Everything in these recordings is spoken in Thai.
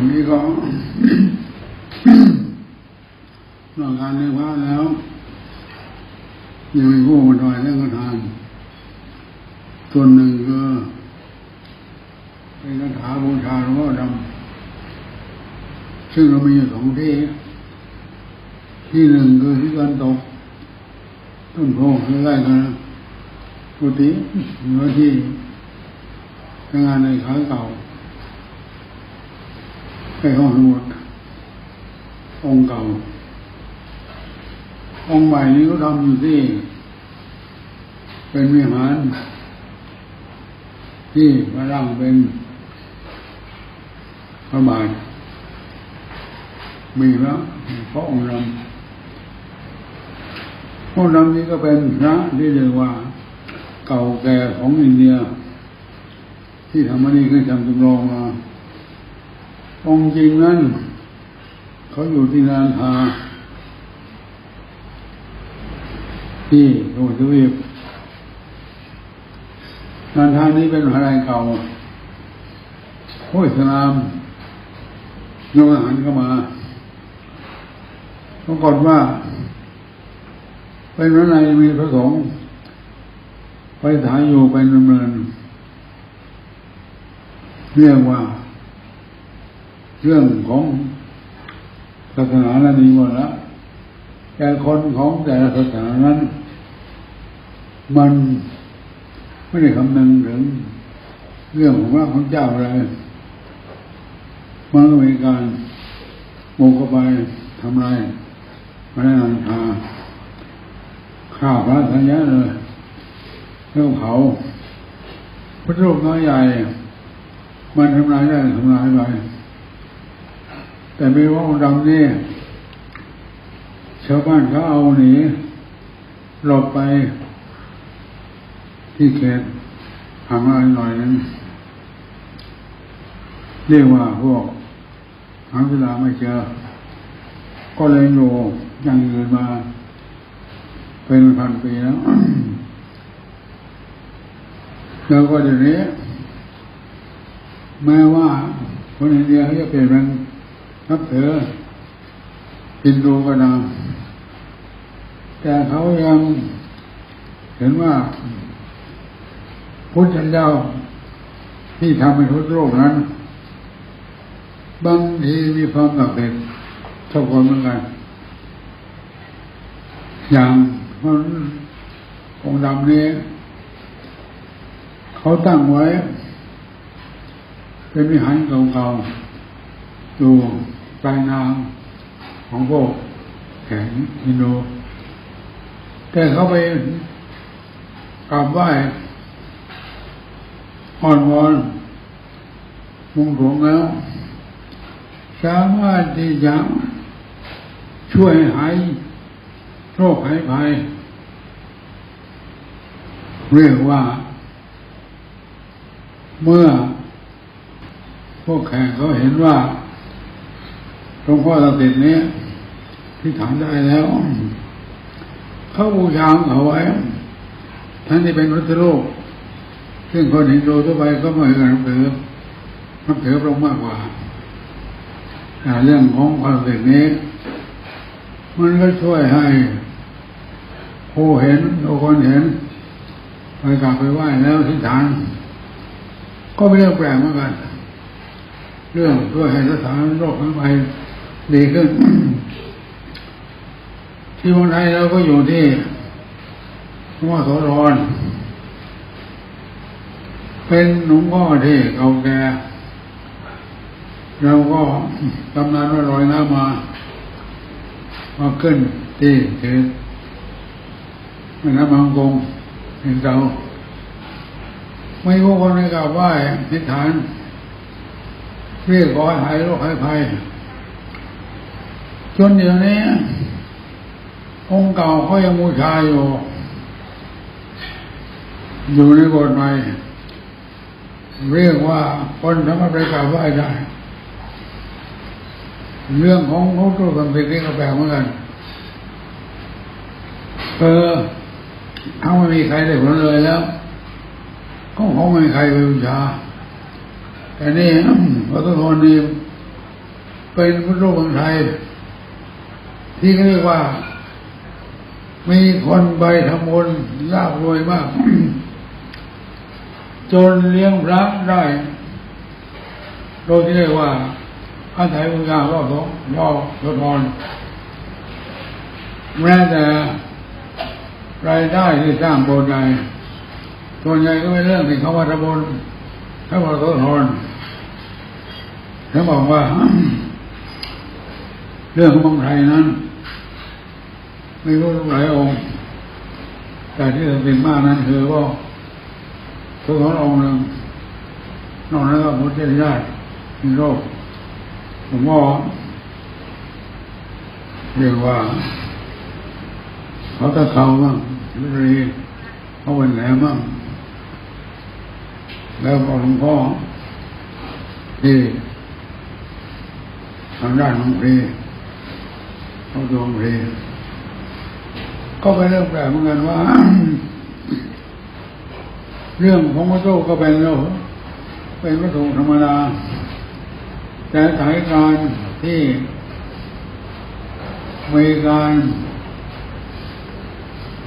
วันนี้ก็นอกการเลี้ยงพระแล้ว ยังมีผู้มาถวายเรื่องกระทานส่วนหนึ่งก็เป็นคาถาบูชาหลวงพ่อดำซึ่งเรามีอยู่สองที่ ที่หนึ่งคือที่กันตก ต้นโพใกล้กันกุฏิเนื้อที่ทำงานในขาเก่า ใกล้ห้องสมุดองค์เก่า องค์ใหม่นี้ก็ทำอยู่ที่ เป็นวิหาร ที่พระร่างเป็นพระบาทมีแล้วพระองค์นำพระองค์นำนี้ก็เป็นพระที่เรียกว่าเก่าแก่ของอินเดีย ที่ทำมานี่คือจำจำลองมา องค์จริงนั้น เขาอยู่ที่นานทาที่โรทวีปนานทานี้เป็นมหาลัยเก่าโอ้ยสลามโยมอาหารเข้ามาปรากฏว่า เป็นวันไหนมีพระสงฆ์ไปถ่ายอยู่เป็นดำเนินเรียกว่า เรื่องของศาสนานั้นนี้หมดแล้วแต่คนของแต่ละศาสนานั้น มันไม่ได้คำนึงถึงเรื่องของพระของเจ้าอะไรมันก็มีการโมกไปทำลายพระนันทาข้าวพระสัญญาเลยเรื่องเผาพระรูปน้อยใหญ่ มันทำลายได้ทำลายไป แต่ไม่ว่าองค์ดำนี่ชาวบ้านเขาเอาหนีหลบไปที่เขตห่างอะไรหน่อยนึงเรียกว่าพวกหาเวลาไม่เจอ ก็เลยโยยังยืนมา เป็นพันปีแล้ว แล้วก็เดี๋ยวนี้ แม้ว่าคนอินเดียเขาจะเปลี่ยนเป็น นับถือฮินดูก็ตามแต่เขายังเห็นว่าพุทธเจ้าที่ทำให้ทุกโลกนั้น บางทีมีความหนักเด็ดเท่าคนเหมือนกัน อย่างคนองค์ดำนี้ เขาตั้งไว้ เป็นวิหารเก่าๆอยู่ ปลายนางของพวกแขงฮินดูแต่เขาไปกราบไหว้อ่อนวอนมุงหลวงแล้ว สามารถที่จะช่วยหายโรคหายภัยเรียกว่า เมื่อพวกแขกเขาเห็นว่า ลวงพ่อเราติดนี้ที่ถามได้แล้ว เขาบูชาเขาไว้ท่านที่เป็นรัตโลกซึ่งคนเห็นโลทั่วไปก็ไม่เคยนับถือนับถือพระองค์มากกว่าเรื่องของความเด็กนี้ มันก็ช่วยให้ผู้เห็นผู้คนเห็นไปกลับไปไหว้แล้วที่ฐาน ก็ไม่เรื่องแปลกเหมือนกัน เรื่องช่วยให้สถานโรคทั้งไป ดีขึ้น ที่เมืองไทยเราก็อยู่ที่หลวงพ่อโสธรเป็นหลวงพ่อที่เก่าแก่เราก็ตำนานว่าลอยน้ำมามาขึ้นที่เขตแม่น้ำบางกงเห็นเก่าไม่รู้คนในกราบไหว้ทิฏฐานเรียกขอหายโรคหายภัย จนเดี๋ยวนี้ องค์เก่าเขายังบูชาอยู่ อยู่ในบทใหม่เรียกว่าคนสามารถไปกราบไหว้ได้ เรื่องของพระตัวสัมผัสนี่ก็แปลกเหมือนกันเออถ้าไม่มีใครได้ผลเลยแล้ว ก็คงไม่มีใครไปบูชาแต่นี่พระตุทนนี่เป็นพุทธรูปเมืองไทย ที่เรียกว่า มีคนไปทำบุญลาบรวยมาก จนเลี้ยงพระได้ โดยที่เรียกว่าอาศัยบุญญารอสองรอบทดนแม้แต่รายได้ที่สร้างโบสถ์ใหญ่ส่วนใหญ่ก็เป็นเรื่องที่เขาว่าทำบุญเขาบอกทดทนเขาบอกว่า เรื่องของเมืองไทยนั้น ไม่รู้หลายองค์ แต่ที่เป็นมากนั้นคือว่าทุกขององค์หนึ่งนอกนั้นก็พุทธญาติมีโรคผมว่าเรียกว่าเขาตะเขาบ้างวิรีเขาเป็นแหลมบ้างแล้วก็หลวงพ่อที่ทางด้านของพรีเขาดวงพรี ก็เป็นเรื่องแปลกเหมือนกันว่า เรื่องของพระโตก็เป็นเรื่องเป็นวัตถุธรรมดาแต่สายการที่มีการ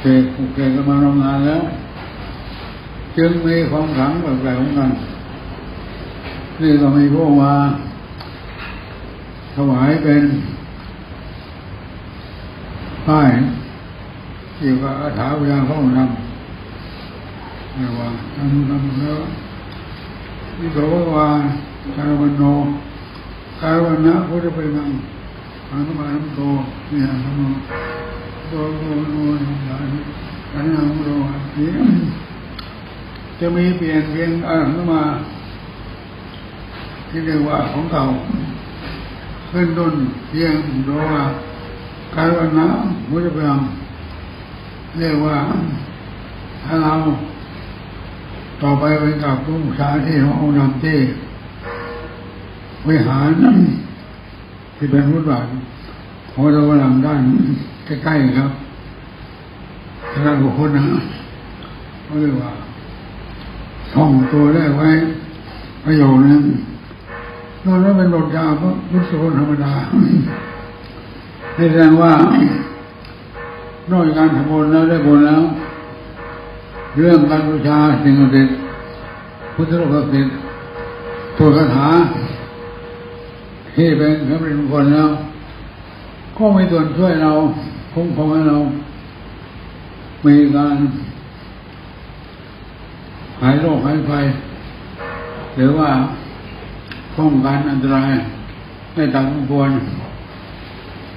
เสกผูกเสกกันมาทำงานแล้ว จึงมีความขลังแปลกๆของกันนี่ก็มีพวกมาถวายเป็นป้าย เกี่ยวกับอาถาวิญญาณพระองนำเรียกว่าทำทำแล้วที่บอกว่าการวันโนการวันนะพุทธเป็นมังอานุมานุโตเนี่ยธรรมโตโตโตทั้งหลายอันนั้นโตนี้จะมีเปลี่ยนเปลี่ยนอานุมา ที่เรียกว่าของเก่าขึ้นต้นเพียงโดว่าการวันนะพุทธเป็น เรียกว่าถ้าเราต่อไปเป็นกับผู้ชาที่ขององค์นำที่วิหารที่เป็นพุทธบาทของเรากำลังด้านใกล้ๆครับทางบุคคลนะเขาเรียกว่าท่องตัวได้ไว้ประโยชน์นั้นนอนแล้วเป็นบทยาเพราะพุทธคนธรรมดาให้แสดงว่า นอกจากการทำบุญแล้วได้บุญแล้ว เรื่องการบูชาสิ่งศักดิ์สิทธิ์พุทธรูปศักดิ์สิทธิ์ตัวคาถาที่เป็นพระเป็นมงคลแล้วก็มีส่วนช่วยเราคุ้มครองให้เรา มีการหายโรคหายภัยหรือว่าป้องกันอันตรายไม่ตามสมควร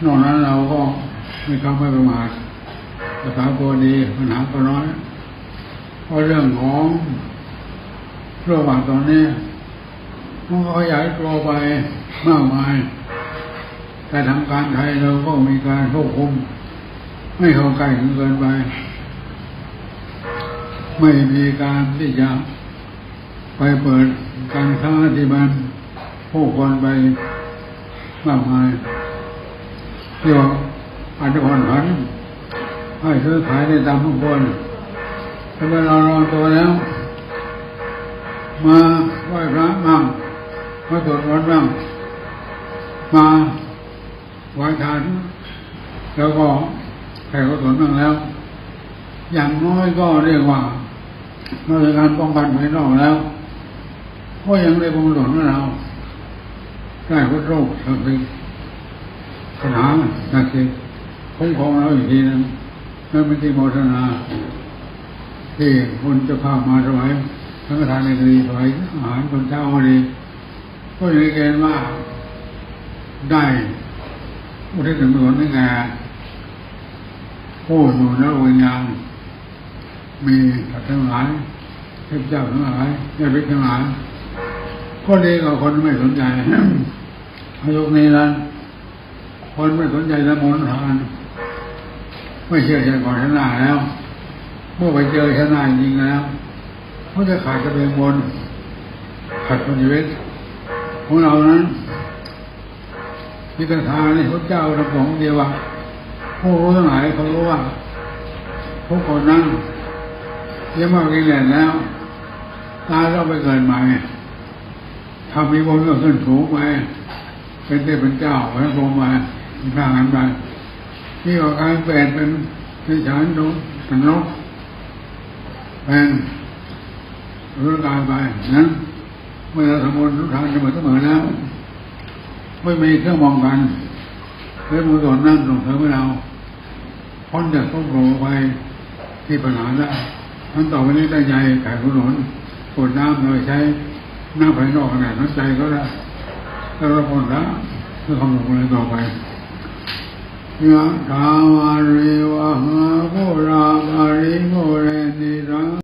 นอกนั้นเราก็ไม่เข้าไม่ประมาท ภาษาโกดีปัญหาก็น้อยเพราะเรื่องของโรคบางตอนนี้มันก็ขยายตัวไปมากมาย แต่ทางการไทยเราก็มีการควบคุม ไม่เข้าใกล้เกินไป ไม่มีการที่จะไปเปิดการค้าที่มันผู้คนไปมากมายเรียกว่าอาจจะผ่อนผัน ให้ซื้อขายได้ตามทุกคนถ้าเมื่อเรารอตัวแล้ว มาไหว้พระมั่งมาตรวจวัดมั่งมาไหว้ทานแล้วก็แผ่กุศลมั่งแล้ว อย่างน้อยก็เรียกว่าเมื่อการป้องกันภายนอกแล้วก็ยังได้บุญหลวงเราได้พุทโลกสักทีขนาสักทีคุ้มครองเราอีกทีนึง นั่นเป็นที่โมทนา ที่คนจะพามาถวายทั้งทานในคดีถวายอาหารคนเจ้าพอดีก็อยู่ในเกณฑ์ว่าได้อุทิศส่วนนี่ไงผู้อยู่ในวิญญาณมีสัตว์ทั้งหลายเทพเจ้าทั้งหลายญาติทั้งหลายก็ดีกว่าคนไม่สนใจอายุนี้นั้นคนไม่สนใจละมนทาน ไม่เชื่อใจก่อนชนะแล้ว เมื่อไปเจอชนะจริงแล้วเขาจะขาดจะเป็นบนขัดชีวิตของเรานั้นที่กระทานี่พระเจ้าระบอกเดียวว่าผู้รู้ทั้งหลายเขารู้ว่าทุกคนนั้นยังมากินแหล่แล้วตายเราไปเกิดใหม่ทำมีบุญก็ขึ้นสูงไปเป็นเทพเป็นเจ้าพระพรหมมาสร้างกันไป ที่ออกการแปลงเป็นที่ฉันดูสนุกเป็นรู้กายไปนั้นเมื่อเราทำบุญทุกทานเสมอเสมอแล้ว ไม่มีเครื่องมองกันเรื่อมือส่วนนั่นส่งเสริมให้เราพ้นจากทุกข์โลกไปที่ปัญหาได้ทั้นต่อไปนี้ตั้งใจขายขนนกดน้ำโดยใช้น้ำภายนอกขนาดนั้นใจก็ได้แล้วเราพ้นแล้วเพื่อคำหนุนอะไรต่อไป ยะถาวาริวะหาโพร